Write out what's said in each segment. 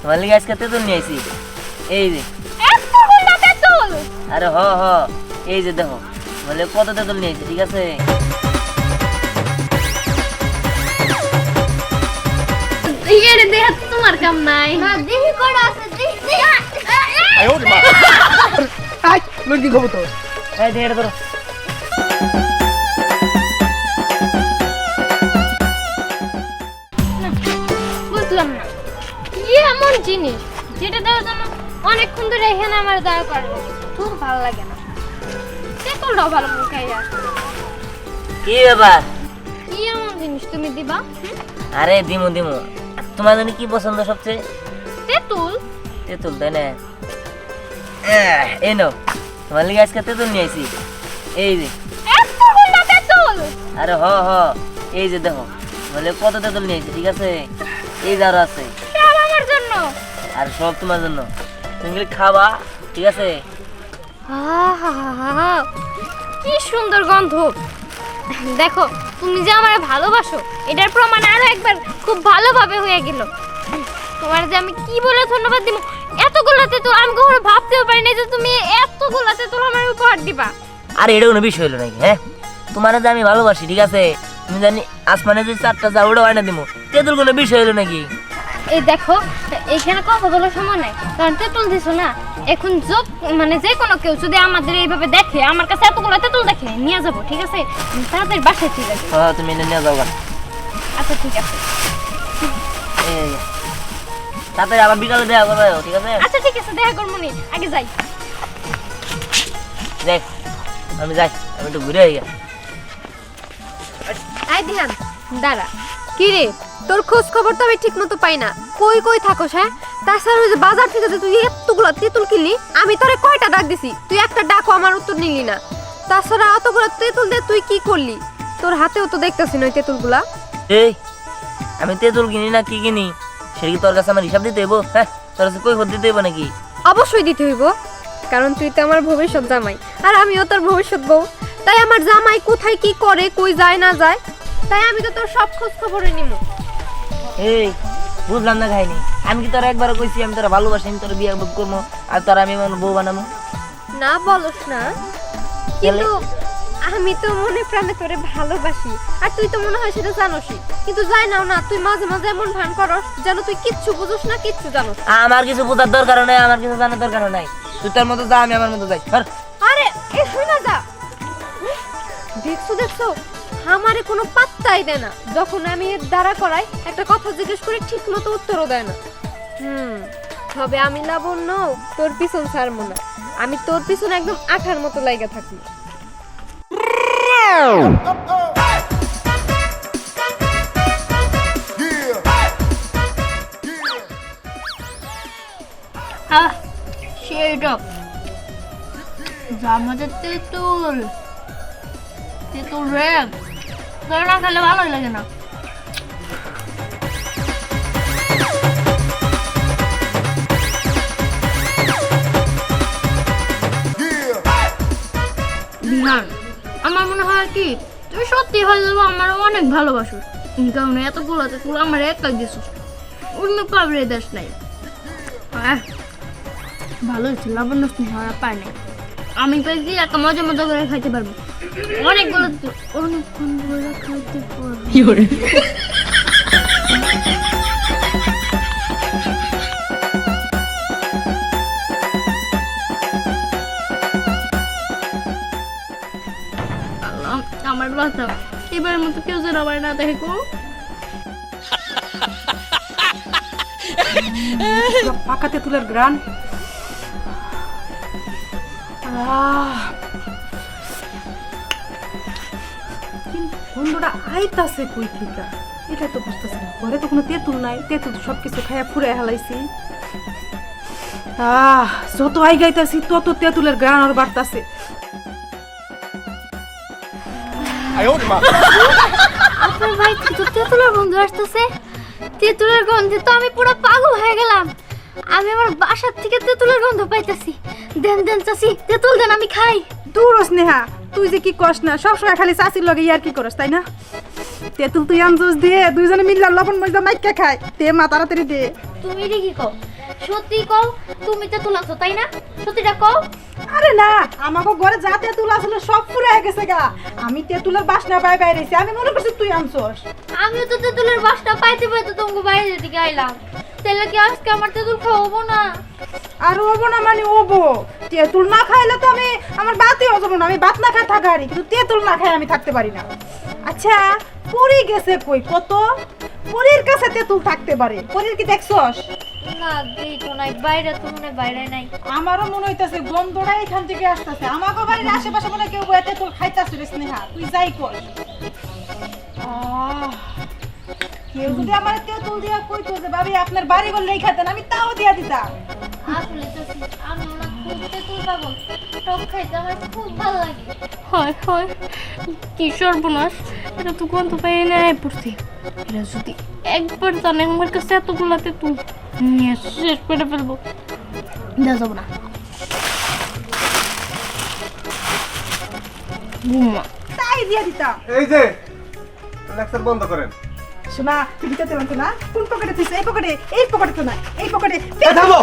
তোমার লিগে আজকে তেঁতুল নিয়ে আইছি। এই যে। আরে হ হ। এই যে দেখো বলে কত তেঁতুল নিয়ে আইছি ঠিক আছে? এর দেহ তোমার কাম নাই। না দেহি করা আছে দেহি আই লুঙ্গি খাব তো। এই দেখে ধরো। বুঝলাম না। কি এমন জিনিস যেটা দেওয়ার জন্য অনেকক্ষণ ধরে এখানে আমার দাঁড় করে খুব ভালো লাগে না। ভালো খাই কি ব্যাপার? কি এমন জিনিস তুমি দিবা? আরে দিমু দিমু। তোমার জন্য কি পছন্দ সবচেয়ে? তেঁতুল। তেঁতুল তাই না? এই নাও। তোমার লিগে আজকে তেঁতুল নিয়ে আইছি। এই যে। তেঁতুল! আরে হ হ। এই যে দেখো। বলে কত তেঁতুল নিয়ে আইছি ঠিক আছে? এই যে আরও আছে। আর সব তোমার জন্য। তুমি খাবা ঠিক আছে? কি সুন্দর গন্ধ। দেখো তুমি যে আমার ভালোবাসো এটার প্রমাণ আরও একবার খুব ভালোভাবে হয়ে গেল। তোমার যে আমি কি বলে ধন্যবাদ দিব এতগুলো তেঁতুল আমি কখনো ভাবতেও পারি না যে তুমি এতগুলো তেঁতুল আমার উপহার দিবা। আর এটা কোনো বিষয় হলো নাকি হ্যাঁ? তোমার যে আমি ভালোবাসি ঠিক আছে? তুমি জানি আসমানে যে চারটা যা ওটা হয় না দিমু তেঁতুল কোনো বিষয় হলো নাকি? এই দেখো এখানে কথা বলার সময় নাই? কারণ তেঁতুল দিছো না? এখন যোগ মানে যে কোনো কেউ যদি আমাদের এইভাবে দেখে আমার কাছে এতগুলো তেঁতুল দেখে নিয়ে যাব ঠিক আছে? তাদের বাসায় ঠিক আছে হ্যাঁ তুমি এনে নিয়ে যাও। আচ্ছা ঠিক আছে। তাড়াতাড়ি আবার বিকালে দেওয়া করবে ঠিক আছে? আচ্ছা ঠিক আছে দেখা করব নি। আগে যাই। দেখ আমি যাই আমি একটু ঘুরে আই গা। আই দিহান দাঁড়া। কি রে? তোর খোঁজ খবর তো আমি ঠিক মতো পাই না। কই কই থাকোস হ্যাঁ? তাছাড়া ওই যে বাজার থেকে যে তুই এতগুলো তেঁতুল কিনলি আমি তোরে কয়টা ডাক দিছি? তুই একটা ডাকও আমার উত্তর নিলি না। তাছাড়া অতগুলো তেঁতুল দিয়ে তুই কি করলি? তোর হাতেও তো দেখতেছি না ওই তেঁতুলগুলা। এই আমি তেঁতুল কিনি না কি কিনি? সেটা কি তোর কাছে আমার হিসাব দিতে হইব? হ্যাঁ তোর কাছে কই দিতে হইব নাকি? অবশ্যই দিতে হইব কারণ তুই তো আমার ভবিষ্যৎ জামাই আর আমিও তোর ভবিষ্যৎ বউ। তাই আমার জামাই কোথায় কি করে কই যায় না যায় তাই আমি তো তোর সব খোঁজ খবরই নিব এই বুঝলাম না খাইনি আমি কি তোরা একবার কইছি আমি তোরা ভালোবাসি আমি তোরা বিয়ে করব আর তোরা আমি আমার বউ বানাবো? না বলস না। কিন্তু আমি তো মনে প্রাণে তোরে ভালোবাসি আর তুই তো মনে হয় সেটা জানোসই। কিন্তু যাই নাও না তুই মাঝে মাঝে এমন ভান করস যেন তুই কিচ্ছু বুঝোস না কিচ্ছু জানোস। আমার কিছু বোঝার দরকার নাই আমার কিছু জানার দরকার নাই। তুই তোর মতো যা আমি আমার মতো যাই। আরে এ শুই না যা দেখছ দেখছ। আমারে কোনো পাত্তাই দেয় না। যখন আমি এর দ্বারা করাই, একটা কথা জিজ্ঞেস করে ঠিক মতো উত্তরও দেয় না। হুম, তবে আমি লাবণ্য, তোর পিছন ছাড়বো না। আমি তোর পিছনে একদম আঠার মতো লাইগা থাকি আহ তেঁতুল তেঁতুল আমার মনে হয় কি তুই সত্যি যাব আমার অনেক ভালোবাসো। কারণে এতগুলো তেঁতুল আমার একা দিছিস অন্য কাউরে দেশ নাই। ভালো হয়েছে লবণ হওয়া পায় নাই। আমি পেয়েছি একটা মজা মজা করে খাইতে পারব। অনেকগুলো অনেকক্ষণ ধরে পারব আমার বাচ্চা এবারের মতো কেউ যেন আমার না দেখে গো। পাকা তেঁতুলের গ্রান আহ! গন্ধটা আইতাছে কই থেকে? এটা তো বুঝতেছি না। ঘরে তো কোনো তেঁতুল নাই। তেঁতুল সব কিছু খাইয়া ফুরে হেলাইছি আহ যত আই গাইতাছি তত তেঁতুলের গ্রান আর বাড়তাছে। আপনার ভাই তো তেঁতুলের গন্ধ আসতেছে? তেঁতুলের গন্ধে তো আমি পুরো পাগল হয়ে গেলাম। আমি আমার বাসার থেকে তেঁতুলের গন্ধ পাইতেছি। দেন দেন চাচি তেঁতুল দেন আমি খাই। দূর স্নেহা। তুই যে কি কস না? সবসময় খালি চাষির লগে ইয়ার কি করস তাই না? তেঁতুল তুই আনজুস দিয়ে দুইজনে মিললে লবণ মজা মাইকা খায় তে মা তাড়াতাড়ি দে। তুমি এটা কি কও? সত্যি কও তুমি তেঁতুল আনছো তাই না? সত্যিটা কও। আরে না আমাকে ঘরে যা তেঁতুল আসলে সব ফুরে গেছে গা। আমি তেঁতুলের বাসনা পাই বাইরেছি আমি মনে করছি তুই আনছস। আমিও তো তেঁতুলের বাসটা পাইতে পাইতে তোমাকে বাইরে দিকে আইলাম। তাহলে কি আজকে আমার তেঁতুল খাওয়াবো না? আর ওবো না মানে ওবো তেঁতুল না খাইলে তো আমি আমার বাতই হজম না। আমি বাত না খাই থাকা হারি কিন্তু তেঁতুল না খাই আমি থাকতে পারি না। আচ্ছা পুরী গেছে কই? কত? পুরীর কাছে তেঁতুল থাকতে পারে। পুরীর কি দেখছস? না তো নাই। বাইরে তো মনে বাইরে নাই। আমারও মনে হইতাছে গন্ধটা এখান থেকে আসতেছে। আমাকে বাড়ির আশেপাশে মনে কেউ তোর খাইতাছে রে স্নেহা। তুই যাই কর। আহ, কেউ যদি আমার তেঁতুল দিয়া কইতো যে ভাবি আপনার বাড়ি বললে খাতেন আমি তাও দিয়া দিতাম। আসলে তো আমি না খুব তেঁতুল পাগল টক খাইতে আমার খুব ভালো লাগে। হয় হয় কি সর্বনাশ এটা তো গন্ধ পেয়ে নেয় পড়ছি। এটা যদি একবার জানে আমার কাছে এতগুলো তেঁতুল নিয়ে শেষ করে ফেলব। দেওয়া যাব না। তাই দিয়া দিতাম। এই যে লেকচার বন্ধ করেন। শোনা তুমি তেঁতুল আনছো না। কোন পকেটে তুই এই পকেটে এই পকেটে তো না এই পকেটে। এ, থামো।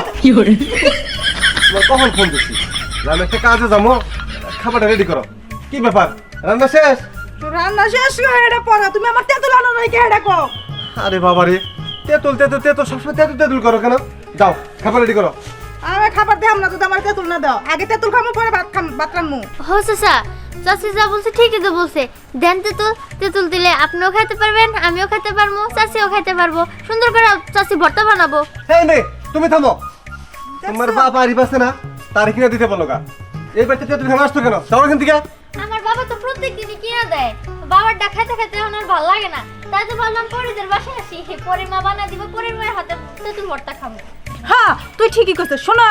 তোমার কখন ফোন দিচ্ছি যে আমি একটা কাজে যাব। খাবারটা রেডি করো। কি ব্যাপার? রান্না শেষ? তো রান্না শেষ হয়ে এটা পড়া। তুমি আমার তেঁতুল আনো নাই কে এটা কো আরে বাবা রে তেঁতুল তেঁতুল তেঁতুল সবসময় তেঁতুল তেঁতুল করো কেন? যাও খাবার রেডি করো। আমি খাবার দেব না যদি আমার তেঁতুল না দাও। আগে তেঁতুল খামো পরে ভাত খাম ভাত রান্নু হো চাচা চাচি যা বলছে ঠিকই তো বলছে। দেন তেঁতুল তেঁতুল দিলে আপনিও খাইতে পারবেন আমিও খাইতে পারব চাচিও খাইতে পারব। সুন্দর করে চাচি ভর্তা বানাবো। তুমি থামো। তোমার বাবা আরিফ আছে না তার কিনে দিতে বলো গা। এই বাড়িতে তেঁতুল খানা আসতো কেন? যাও এখান থেকে। আমার বাবা তো প্রত্যেক দিনই কিনে দেয়। বাবারটা খাইতে খাইতে এখন আর ভালো লাগে না। তাই তো ভাবলাম পরিদের বাসায় আসি। পরে মা বানা দিব পরের মায়ের হাতে তেঁতুল ভর্তা খাব। হ্যাঁ তুই ঠিকই কইছিস শোনো।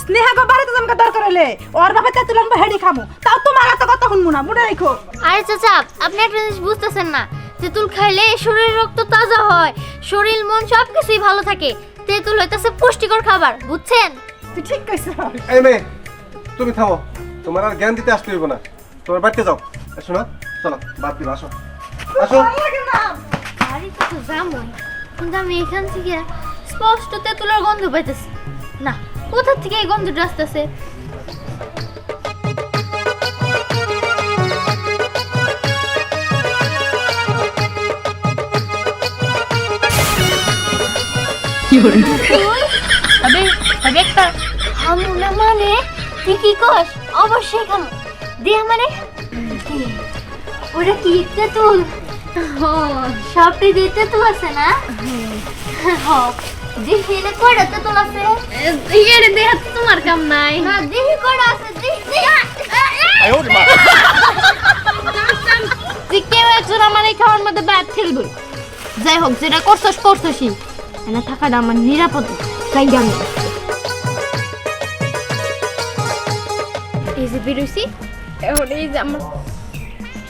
স্নেহা গো বাড়িতে তোমাকে দরকার হলে ওর বাবা তেঁতুল আনব হেডি খামু। তাও তোমার এত কথা শুনব না মনে রাখো। আরে চাচা আপনি একটা জিনিস বুঝতেছেন না। তেঁতুল খাইলে শরীর রক্ত তাজা হয় শরীর মন সব কিছুই ভালো থাকে। তেঁতুল হইতেছে পুষ্টিকর খাবার বুঝছেন? তুই ঠিক কইছিস। এই মেয়ে তুমি থামো। তোমার আর জ্ঞান দিতে আসতে হইব না। তোমার বাড়িতে যাও। এসো না চলো বাদ দিবা আসো। আসো। ভালো লাগে না। বাড়ি তো যাবই। কিন্তু আমি এখান থেকে স্পষ্ট তেঁতুলের গন্ধ পাইতেছি। না কোথা থেকে এই গন্ধটা আসতেছে? আবে আবে একটা হামু না মানে? তুই কি কস? অবশ্যই খামু। মানে ওটা কি তেঁতুল? সবটাই দিয়ে তেঁতুল আছে না? হ দেখি এনে কয়টা তেঁতুল আছে এর দেহ তোমার কাম নাই। না দেখি কয়টা আছে দেখি তুই কেউ একজন আমার এই খাওয়ার মধ্যে ব্যাট খেলবই যাই হোক যেটা করছস করছসই। এনে থাকাটা আমার নিরাপদ। তাই জানি এই যে বেরোইছি। এখন এই যে আমার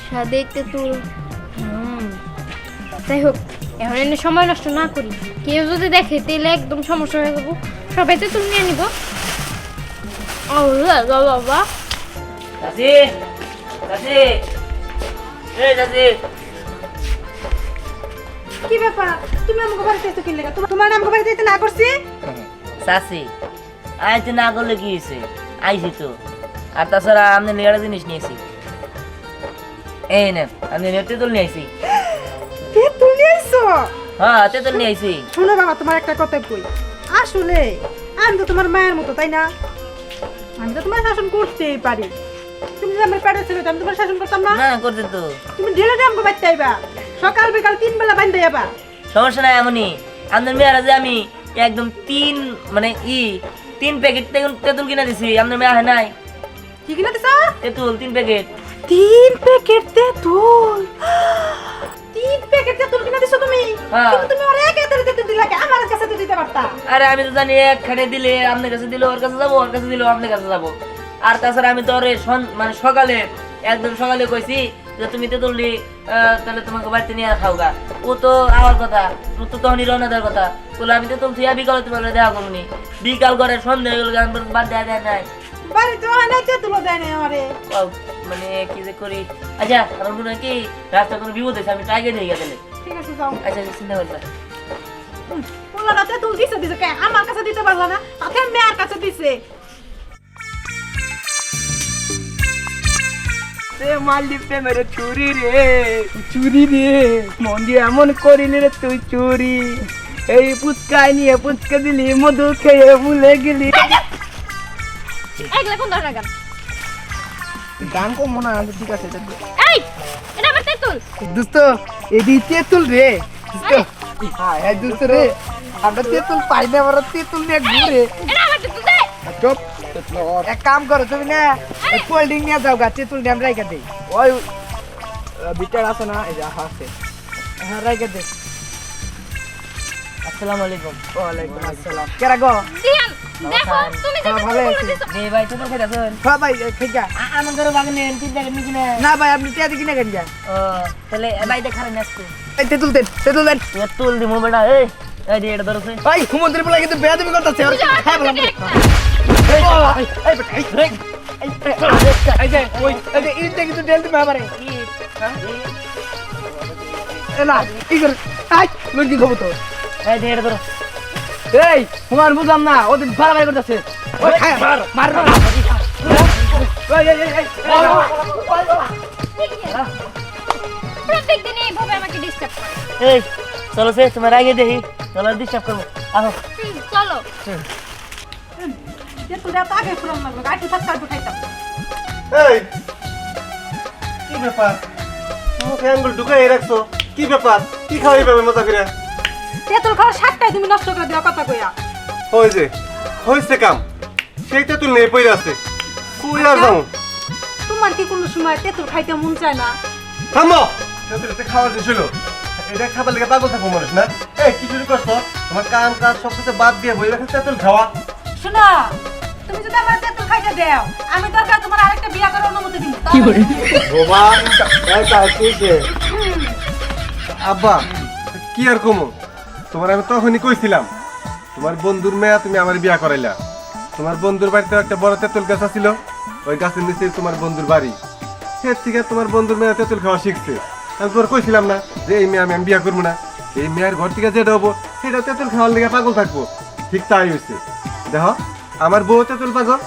সাদে তেঁতুল যাই হোক। এখন এনে সময় নষ্ট না করি। কেউ যদি দেখে তাহলে একদম সমস্যা হয়ে যাব। সবাই তেঁতুল নিয়ে নিব ও বাবা। এই কি ব্যাপার? তুমি আমাকে বাড়িতে এসে কিনলে তোমার আমাকে বাড়িতে এসে না করছি? চাচি আইতে না করলে কি হয়েছে আইছি তো। আর তাছাড়া আপনি নেড়া জিনিস নিয়েছি। এই নেন আপনি নেট তেঁতুল নিয়ে হ্যাঁ তেঁতুল নিয়ে আইছি। শোনো বাবা তোমার একটা কথা কই। আসলে আমি তো তোমার মায়ের মতো তাই না? আমি তো তোমার শাসন করতেই পারি। তুমি যদি আমার পেটে ছিল আমি তোমার শাসন করতাম না? না করতে তো। তুমি ঢেলে বাচ্চা আইবা। সকাল বিকাল তিন বেলা বান্ধে যাবা সমস্যা নাই এমনই আপনার মেয়েরা যে আমি একদম তিন মানে ই তিন প্যাকেট তেঁতুল কিনে দিছি আপনার মেয়ে নাই। কি কিনা দিছ? তেঁতুল তিন প্যাকেট। তিন প্যাকেট তেঁতুল? তিন প্যাকেট তেঁতুল কিনা দিছো তুমি? হ্যাঁ। কিন্তু তুমি ওর এক এত তেঁতুল দিলা কে? আমার কাছে তো দিতে পারতা? আরে আমি তো জানি এক খাটে দিলে আপনার কাছে দিলে ওর কাছে যাব ওর কাছে দিলে আপনার কাছে যাব। আর তাছাড়া আমি তো ওরে মানে সকালে একদম সকালে কইছি যে তুমি তো তুললি তাহলে তোমাকে বাড়িতে নিয়ে খাও গা ও তো আমার কথা ও তো তখনই রওনা দেওয়ার কথা। বলে আমি তো তুলছি বিকালে তোমার দেখা করুনি বিকাল করে সন্ধ্যা হয়ে গেল বাদ দেওয়া যায় নাই। বাড়িতে হয় না দেয় না আমারে। কও, মানে কি যে করি? আচ্ছা আমার মনে হয় কি রাস্তা কোনো বিপদ হয়েছে আমি টাইগে নিয়ে গেলে ঠিক আছে যাও। আচ্ছা আচ্ছা, চিন্তা করবা পোলাটা তেঁতুল দিছে দিছে কে? আমার কাছে দিতে পারল না তাতে মেয়ের কাছে দিছে। সে মারলি প্রেমের চুরি রে। চুরি রে? মন দিয়ে এমন করিলি রে তুই চুরি। এই পুচকায় নিয়ে পুচকা দিলি মধু খেয়ে ভুলে গেলি। এগুলা কোন দরকার গান? গান কম মনে হয় ঠিক আছে। এই এটা আমার তেঁতুল। দোস্ত এদি তেঁতুল রে। দোস্ত হ্যাঁ হ্যাঁ দোস্ত রে। আমরা তেঁতুল পাই না আমরা তেঁতুল নিয়ে ঘুরে। এটা আমার তেঁতুল দে। চুপ। এক কাম করো তুমি না কোল্ড ড্রিঙ্ক নিয়ে যাও গা তেঁতুল নিয়ে আমরা দিই। ওই বিটার আছে না এই যে আছে। হ্যাঁ রেখে দে। আসসালামু আলাইকুম ওয়ালাইকুম আসসালাম কেরা গো দিয়ান দেখো তুমি যে হ্যাঁ, ভালো তেঁতুল আছি। দিছো ভাই তুমি খাইতাছেন হ্যাঁ ভাই ঠিক আছে আমার ঘরে বাগানে তিন টাকা নিছি না না ভাই আপনি টিয়া দিকে না কেন যা ও তাহলে ভাই দেখারে নাচতে এই তেঁতুল দেন তেঁতুল তুল দি মোবাইলটা এই এই দে এটা ধরো ভাই হুমন্ত্রী বলে কিন্তু বেয়াদবি করতেছে আর হ্যাঁ বললাম এই এই বেটা, এই, এই, এই, এই যে ওই এই যে ইটটা কিন্তু ডেল দিবে আমারে এ না কি করে আই লুঙ্গি খাব তো এই দে এটা ধরো। এই হুমার বুঝলাম না ওদের বাড়াবাড়ি করতেছে। ওই খায় মার মার। মার। এই, এই, এই, প্রত্যেক এইভাবে আমাকে ডিস্টার্ব করে এই চলো সে তোমার আগে দেখি। চলো ডিস্টার্ব করব। আহো। চলো এই কি ব্যাপার? মুখে আঙ্গুল ঢুকাই রাখছো? কি ব্যাপার? কি খাওয়াই পাবে মজা করে? তেঁতুল খাওয়ার সাতটাই তুমি নষ্ট করে দেওয়া কথা কইয়া। ওই যে হয়েছে কাম। সেই তেঁতুল নেই পড়ে আছে। কই আর যাও তোমার কি কোনো সময় তেঁতুল খাইতে মন চায় না? থামো! তেঁতুলতে খাওয়ার যে ছিল এটা খাবার লেগে পাগল থাকব মানুষ না? এই কি শুরু করছ? তোমার কাম কাজ সব কিছু বাদ দিয়ে বই রাখে তেঁতুল খাওয়া? শোনা তুমি যদি আমার তেঁতুল খাইতে দাও আমি দরকার তোমার আরেকটা বিয়া করার অনুমতি দিব। বোমা আব্বা কি আর কমো? তোমার আমি তখনই কইছিলাম, তোমার বন্ধুর মেয়া তুমি আমার বিয়া করাইলা। তোমার বন্ধুর বাড়িতে একটা বড় তেঁতুল গাছ ছিল ওই গাছের নিচে তোমার বন্ধুর বাড়ি। সে থেকে তোমার বন্ধুর মেয়ে তেঁতুল খাওয়া শিখছে। আমি তোমার কইছিলাম না যে এই মেয়ে আমি আমি বিয়া করব না। এই মেয়ের ঘর থেকে যেটা হব সেটা তেঁতুল খাওয়ার লেগে পাগল থাকব। ঠিক তাই হয়েছে দেখো, আমার বউ তেঁতুল পাগল,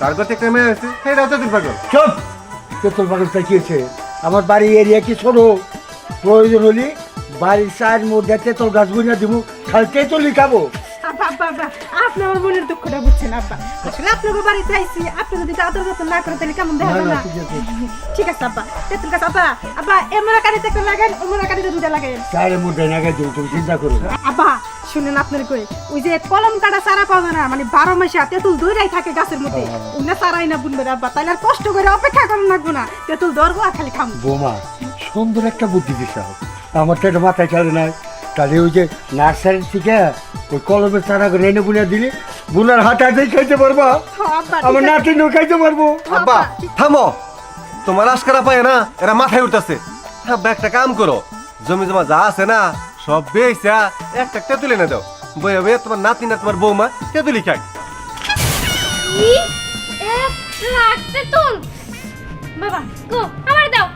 তার ঘর থেকে মেয়ে হয়েছে সেটাও তেঁতুল পাগল। চুপ! তেঁতুল পাগল তাকিয়েছে আমার বাড়ি এরিয়া কি ছোট? প্রয়োজন হলে বাড়ির চার মধ্যে তেঁতুল গাছ বুঝে দিব খালি তেঁতুলই খাব আব্বা আব্বা আব্বা আপনি আমার মনের দুঃখটা বুঝছেন আব্বা। আসলে আপনাকে বাড়ি চাইছি আপনি যদি আদর যত্ন না তাহলে কেমন দেখা না, ঠিক আছে। আব্বা। তেঁতুল গাছ আব্বা আব্বা এমরা কারিতে একটা লাগান ওমরা দুটা লাগান তুমি চিন্তা করো আব্বা শুনেন আপনার কই ওই যে কলম কাটা চারা পাবে না মানে বারো মাসে তেঁতুল দৌড়াই থাকে গাছের মধ্যে। উনি চারাই না বুনবে আব্বা তাহলে আর কষ্ট করে অপেক্ষা করেন লাগবো না তেঁতুল ধরবো আর খালি খাম। বোমা সুন্দর একটা বুদ্ধি দিছে আমার তো এটা মাথায় চলে না। তাহলে ওই যে নার্সারির থেকে ওই কলমের চারা এনে বুনে দিলি বুনার হাতে হাতেই খাইতে পারবা। আমার নাতিনও খাইতে পারব। আব্বা থামো। তোমার আজকারা পায় না এরা মাথায় উঠতেছে। আব্বা একটা কাম করো। জমি জমা যা আছে না সব বেচা একটা একটা তুলে না দাও। বইয়া বইয়া তোমার নাতি না তোমার বৌমা তেঁতুলি তেঁতুল। বাবা গো আমার দাও।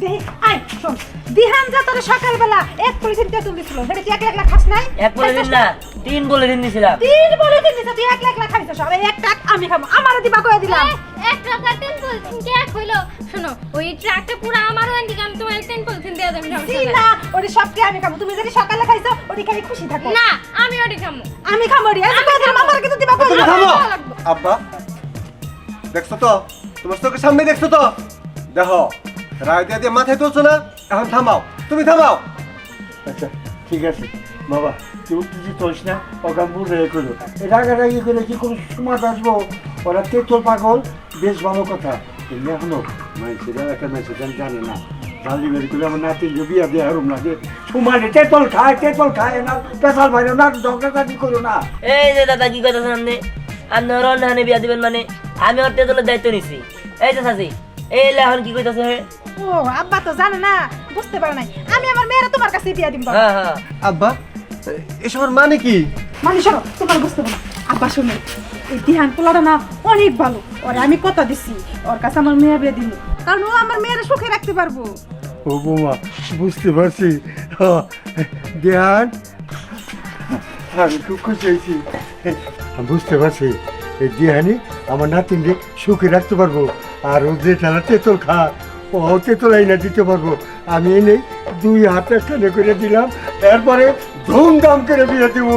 দেহি, আয় শোন দিহান যা তোর সকালবেলা এক পলিথিন তেঁতুল দিছিল। সেটা তুই এক লাখ লাখ খাস নাই? এক বলে দিন না তিন বলে দিছিলাম। তিন পলিথিন দিছে তুই এক লাখ লাখ খাইছিস। আর এক টাক আমি খাব আমার দিবা কয়ে দিলাম। এক টাকা তিন পলিথিন কে এক হইল শোনো ওই ট্রাকটা পুরো আমার ওখান আমি তোমার তিন পলিথিন দিয়ে দেবো সমস্যা জি নাই। না ওরে সবকে আমি খাব? তুমি যদি সকালে খাইছো খুশি থাকো। না আমি ওটি খামো। আমি খাব রে আমি কয়ে দিলাম আমার কিন্তু দিবা কয়ে তুমি দিলাম। আব্বা দেখছ তো? তোমার চোখের সামনে দেখছ তো? দেখো রায় দিয়ে দিয়ে মাথায় তুলছো না? এখন থামাও। তুমি থামাও। আচ্ছা ঠিক আছে। বাবা তুই কিছু তোস না ওখান বুঝে করো রাগারাগি করে কি কোনো সমাজ আসব? ওরা তেতল পাগল বেশ ভালো কথা। কিন্তু এখনও মানে সেটা একটা না সেটা জানে না। জানি বের করে আমার নাতি যে বিয়া দিয়ে হারুম না যে সুমানে তেতল খায় তেতল খায় না পেশাল ভাই না ঝগড়াঝাটি করো না। এই যে দাদা কি কইতাছেন আপনি? আপনি ওর অন্যহানে বিয়া দিবেন মানে আমি ওর তেতুলের দায়িত্ব নিছি। এই যে সাজি এই এখন কি কইতাছে? ও আব্বা তো জানে না বুঝতে পারে নাই। আমি আমার মেয়েরা তোমার কাছে বিয়া দিব হ্যাঁ হ্যাঁ। আব্বা এসবের মানে কি? মানে শোনো তোমার বুঝতে পারো আব্বা শুনে এই দিহান পোলাটা না অনেক ভালো। ওরে আমি কথা দিছি ওর কাছে আমার মেয়ে বিয়ে দিব কারণ ও আমার মেয়েরা সুখে রাখতে পারব। ও বৌমা বুঝতে পারছি। দেহান আমি খুব খুশি হয়েছি। বুঝতে পারছি। এই দিহানি আমার নাতিনকে সুখে রাখতে পারব। আর ও যে খেলা তেঁতল খা ও তো লাইনা দিতে পারব। আমি নেই দুই হাতে একখানে করে দিলাম, এরপরে ধুমধাম করে বিয়ে দিব।